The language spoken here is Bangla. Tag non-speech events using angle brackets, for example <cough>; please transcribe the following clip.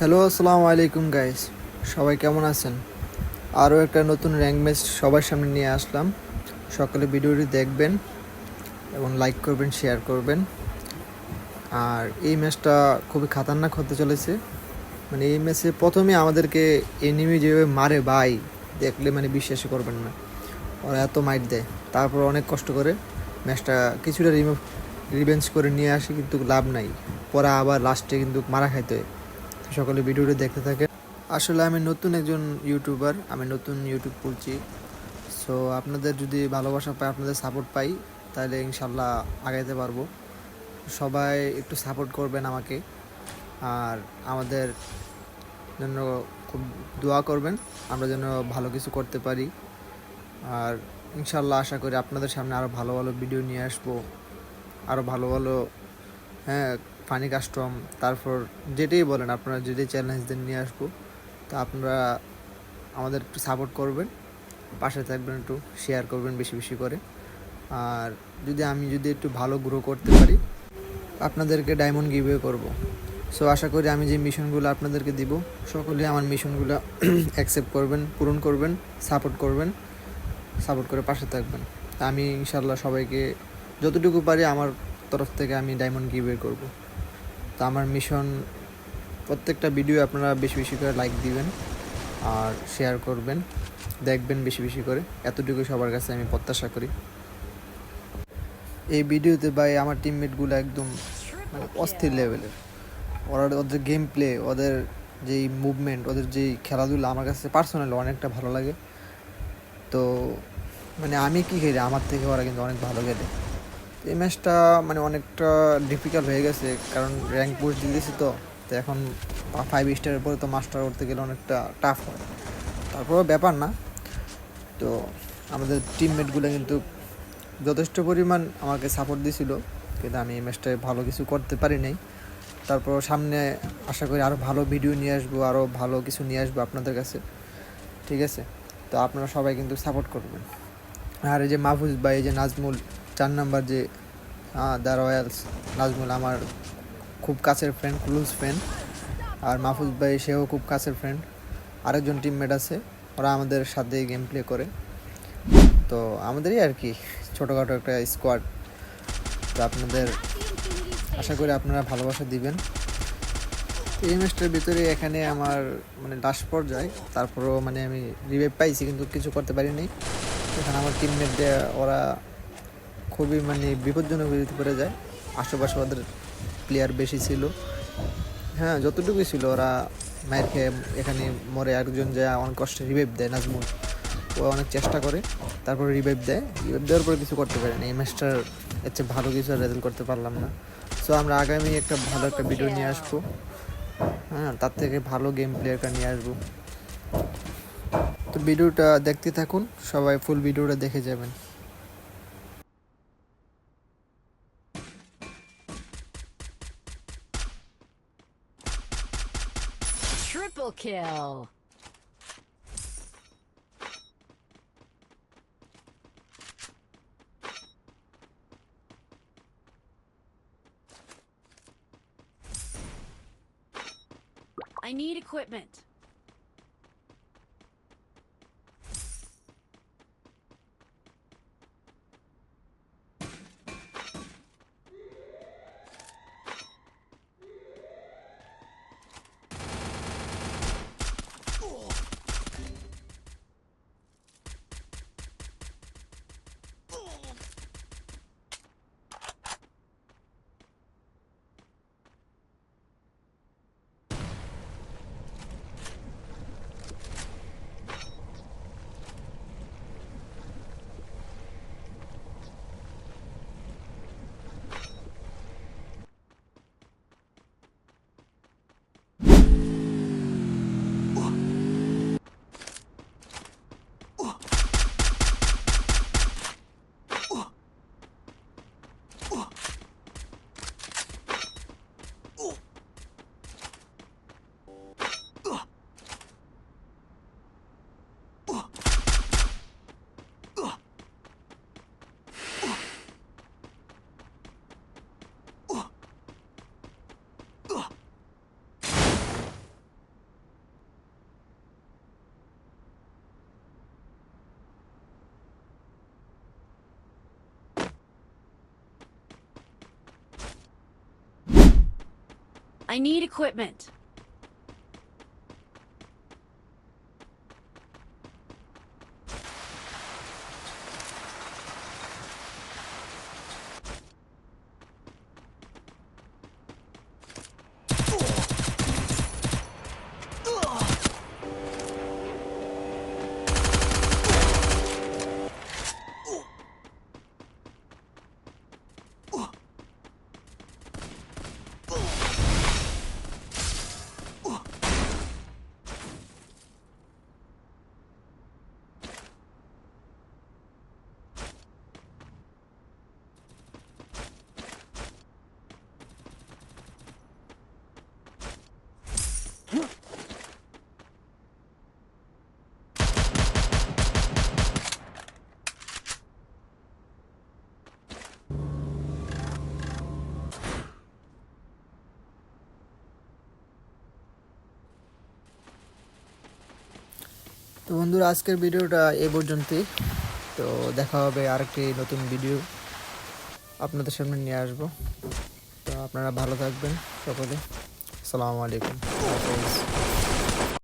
হ্যালো আসসালামু আলাইকুম গাইস সবাই কেমন আছেন? আরও একটা নতুন র্যাঙ্ক ম্যাচ সবার সামনে নিয়ে আসলাম। সকালে ভিডিওটি দেখবেন এবং লাইক করবেন শেয়ার করবেন। আর এই ম্যাচটা খুবই খাতারনাক হতে চলেছে। মানে এই ম্যাচে প্রথমে আমাদেরকে এনিমি যেভাবে মারে ভাই, দেখলে মানে বিশ্বাসই করবেন না। ওরা এত মাইট দেয়। তারপর অনেক কষ্ট করে ম্যাচটা কিছুটা রিমুভ রিভেঞ্জ করে নিয়ে আসি, কিন্তু লাভ নাই। পরে আবার লাস্টে কিন্তু মারা খাইতে হয়। সকলে ভিডিওটি দেখতে থাকে। আসলে আমি নতুন একজন ইউটিউবার আমি নতুন ইউটিউব খুলছি। সো আপনাদের যদি ভালোবাসা পাই, আপনাদের সাপোর্ট পাই, তাহলে ইনশাল্লাহ আগাইতে পারব। সবাই একটু সাপোর্ট করবেন আমাকে। আর আমাদের জন্য খুব দোয়া করবেন, আমরা যেন ভালো কিছু করতে পারি। আর ইনশাল্লাহ আশা করি আপনাদের সামনে আরও ভালো ভালো ভিডিও নিয়ে আসব। আরও ভালো ভালো হ্যাঁ ফানি কাস্টম, তারপর যেটাই বলেন আপনারা যেটাই চ্যালেঞ্জদের নিয়ে আসব। তো আপনারা আমাদের একটু সাপোর্ট করবেন, পাশে থাকবেন একটু শেয়ার করবেন বেশি বেশি করে। আর যদি আমি যদি একটু ভালো গ্রো করতে পারি, আপনাদেরকে ডায়মন্ড গিভওয়ে করব। সো আশা করি আমি যে মিশনগুলো আপনাদেরকে দিব সকলে আমার মিশনগুলো <clears throat> অ্যাকসেপ্ট করবেন, পূরণ করবেন সাপোর্ট করবেন সাপোর্ট করে পাশে থাকবেন। আমি ইনশাল্লাহ সবাইকে যতটুকু পারি আমার তরফ থেকে আমি ডায়মন্ড গিভওয়ে করব। তো আমার মিশন প্রত্যেকটা ভিডিও আপনারা বেশি বেশি করে লাইক দিবেন আর শেয়ার করবেন, দেখবেন বেশি বেশি করে। এতটুকু সবার কাছে আমি প্রত্যাশা করি। এই ভিডিওতে ভাই আমার টিমমেটগুলো একদম মানে অস্থির লেভেলের ওরা ওদের গেম প্লে ওদের যেই মুভমেন্ট ওদের যেই খেলাধুলা আমার কাছে পার্সোনালি অনেকটা ভালো লাগে। তো মানে আমি কি খেলি? আমার থেকে ওরা কিন্তু অনেক ভালো খেলে। এই ম্যাচটা মানে অনেকটা ডিফিকাল্ট হয়ে গেছে, কারণ র্যাঙ্ক পোস্ট দিয়েছি তো। তো এখন ফাইভ স্টারের পরে তো মাস্টার করতে গেলে অনেকটা টাফ হয়। তারপরেও ব্যাপার না। তো আমাদের টিমমেটগুলো কিন্তু যথেষ্ট পরিমাণ আমাকে সাপোর্ট দিছিল কিন্তু আমি এই ম্যাচটায় ভালো কিছু করতে পারি নাই। তারপর সামনে আশা করি আরও ভালো ভিডিও নিয়ে আসব আরও ভালো কিছু নিয়ে আসব আপনাদের কাছে। ঠিক আছে? তো আপনারা সবাই কিন্তু সাপোর্ট করবেন। আর এই যে মাহফুজ ভাই, এই যে নাজমুল চার নাম্বার যে দ্য রয়্যালস, নাজমুল আমার খুব কাছের ফ্রেন্ড ক্লোজ ফ্রেন্ড আর মাহফুজ ভাই সেও খুব কাছের ফ্রেন্ড আরেকজন টিমমেট আছে, ওরা আমাদের সাথে গেম প্লে করে। তো আমাদেরই আর কি, ছোটোখাটো একটা স্কোয়াড তো আপনাদের আশা করি আপনারা ভালোবাসা দিবেন। এই ম্যাচটার ভিতরে এখানে আমার মানে লাস্ট পর্যায়ে, তারপরেও মানে আমি রিভাইভ পাইছি, কিন্তু কিছু করতে পারিনি। এখানে আমার টিমমেট ওরা খুবই মানে বিপজ্জনক হয়ে পড়ে যায়। আশেপাশে ওদের প্লেয়ার বেশি ছিল। হ্যাঁ যতটুকুই ছিল, ওরা মায়ের খেয়ে এখানে মরে একজন যায়, অনেক কষ্টে রিভাইভ দেয় নাজমুল। ও অনেক চেষ্টা করে, তারপরে রিভাইভ দেয়। রিভাইভ দেওয়ার পরে কিছু করতে পারে না এই ম্যাচটার এর চেয়ে ভালো কিছু রেজাল্ট করতে পারলাম না। সো আমরা আগামী একটা ভালো একটা ভিডিও নিয়ে আসব। হ্যাঁ তার থেকে ভালো গেম প্লেয়ারটা নিয়ে আসব। তো ভিডিওটা দেখতে থাকুন। সবাই ফুল ভিডিওটা দেখে যাবেন। Triple kill. I need equipment. I need equipment. তো বন্ধুরা, আজকের ভিডিওটা এই পর্যন্তই। তো দেখা হবে আরেকটি নতুন ভিডিও আপনাদের সামনে নিয়ে আসব। তো আপনারা ভালো থাকবেন সকলে। আসসালামু আলাইকুম।